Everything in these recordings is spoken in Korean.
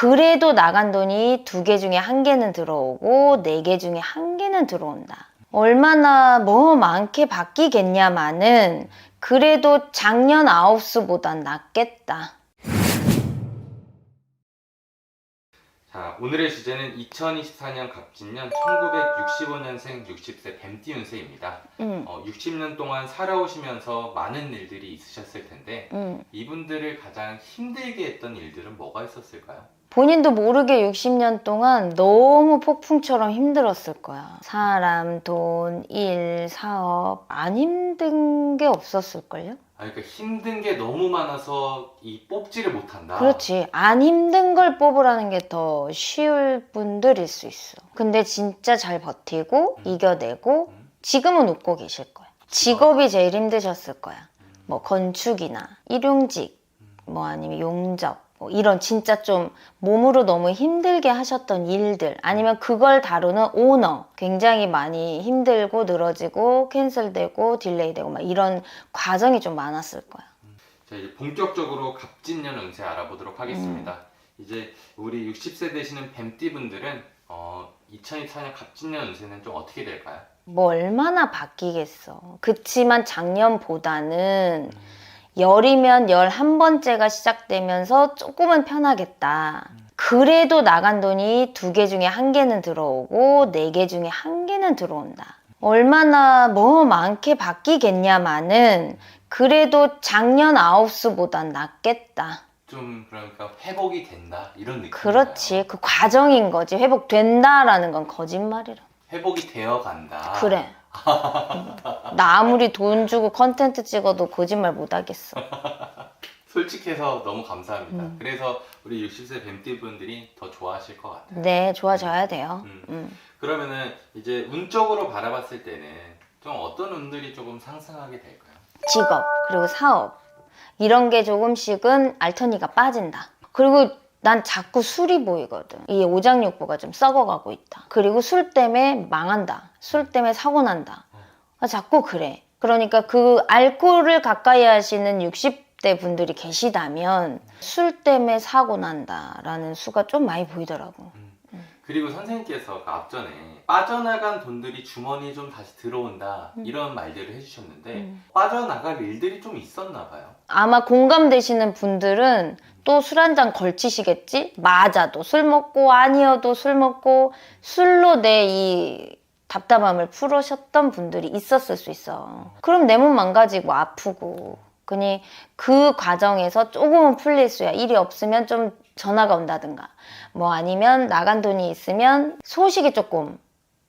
그래도 나간 돈이 두 개 중에 한 개는 들어오고 네 개 중에 한 개는 들어온다. 얼마나 뭐 많게 바뀌겠냐마는 그래도 작년 아홉수보단 낫겠다. 자, 오늘의 주제는 2024년 갑진년 1965년생 60세 뱀띠 운세입니다. 음, 어, 60년 동안 살아오시면서 많은 일들이 있으셨을 텐데 음. 이분들을 가장 힘들게 했던 일들은 뭐가 있었을까요? 본인도 모르게 60년 동안 너무 폭풍처럼 힘들었을 거야. 사람, 돈, 일, 사업 안 힘든 게 없었을걸요? 아, 그러니까 힘든 게 너무 많아서 이 뽑지를 못한다. 그렇지. 안 힘든 걸 뽑으라는 게 더 쉬울 분들일 수 있어. 근데 진짜 잘 버티고 음. 이겨내고 음. 지금은 웃고 계실 거야. 직업이 제일 힘드셨을 거야. 뭐 건축이나 일용직, 뭐 아니면 용접, 뭐 이런 진짜 좀 몸으로 너무 힘들게 하셨던 일들 아니면 그걸 다루는 오너 굉장히 많이 힘들고 늘어지고 캔슬되고 딜레이되고 막 이런 과정이 좀 많았을 거야. 자, 이제 본격적으로 갑진년 운세 알아보도록 하겠습니다. 음. 이제 우리 60세 되시는 뱀띠 분들은 어, 2024년 갑진년 운세는 좀 어떻게 될까요? 뭐 얼마나 바뀌겠어. 그치만 작년보다는 열이면 열 한 번째가 시작되면서 조금은 편하겠다. 그래도 나간 돈이 두 개 중에 한 개는 들어오고 네 개 중에 한 개는 들어온다. 얼마나 뭐 많게 바뀌겠냐마는 그래도 작년 아홉수보단 낫겠다. 좀 그러니까 회복이 된다 이런 느낌. 그렇지. 그 과정인 거지. 회복된다라는 건 거짓말이라. 회복이 되어 간다. 그래. 나 아무리 돈 주고 컨텐츠 찍어도 거짓말 못 하겠어. 솔직해서 너무 감사합니다. 음. 그래서 우리 60세 뱀띠 분들이 더 좋아하실 것 같아요. 네, 좋아져야 돼요. 음. 음. 그러면은 이제 운적으로 바라봤을 때는 좀 어떤 운들이 조금 상승하게 될까요? 직업, 그리고 사업. 이런 게 조금씩은 알터니가 빠진다. 그리고 난 자꾸 술이 보이거든. 이 오장육부가 좀 썩어가고 있다. 그리고 술 때문에 망한다. 술 때문에 사고 난다. 아, 자꾸 그래. 그러니까 그 알코올을 가까이 하시는 60대 분들이 계시다면 술 때문에 사고 난다라는 수가 좀 많이 보이더라고. 그리고 선생님께서 그 앞전에 빠져나간 돈들이 주머니에 좀 다시 들어온다 음. 이런 말들을 해주셨는데 음. 빠져나갈 일들이 좀 있었나 봐요. 아마 공감되시는 분들은 또 술 한 잔 걸치시겠지? 맞아도 술 먹고 아니어도 술 먹고 술로 내 이 답답함을 풀으셨던 분들이 있었을 수 있어. 그럼 내 몸 망가지고 아프고. 그니 그 과정에서 조금은 풀릴 수야. 일이 없으면 좀 전화가 온다든가. 뭐 아니면 나간 돈이 있으면 소식이 조금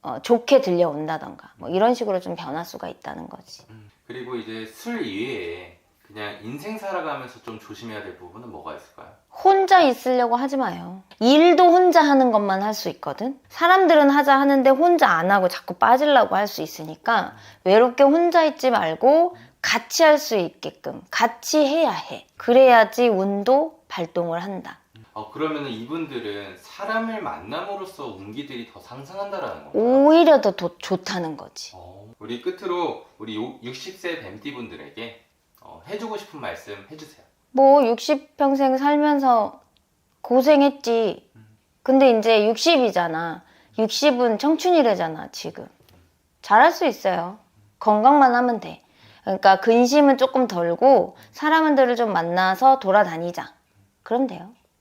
어, 좋게 들려온다던가. 뭐 이런 식으로 좀 변할 수가 있다는 거지. 그리고 이제 술 이외에 그냥 인생 살아가면서 좀 조심해야 될 부분은 뭐가 있을까요? 혼자 있으려고 하지 마요. 일도 혼자 하는 것만 할 수 있거든. 사람들은 하자 하는데 혼자 안 하고 자꾸 빠지려고 할 수 있으니까 외롭게 혼자 있지 말고 같이 할 수 있게끔 같이 해야 해. 그래야지 운도 발동을 한다. 어, 그러면 이분들은 사람을 만남으로써 운기들이 더 상승한다라는 건가요? 오히려 더 도- 좋다는 거지. 어, 우리 끝으로 우리 60세 뱀띠 분들에게 어, 해주고 싶은 말씀 해주세요. 뭐 60평생 살면서 고생했지. 근데 이제 60이잖아. 60은 청춘이래잖아, 지금. 잘할 수 있어요. 건강만 하면 돼. 그러니까 근심은 조금 덜고 사람들을 좀 만나서 돌아다니자. 그럼 돼요.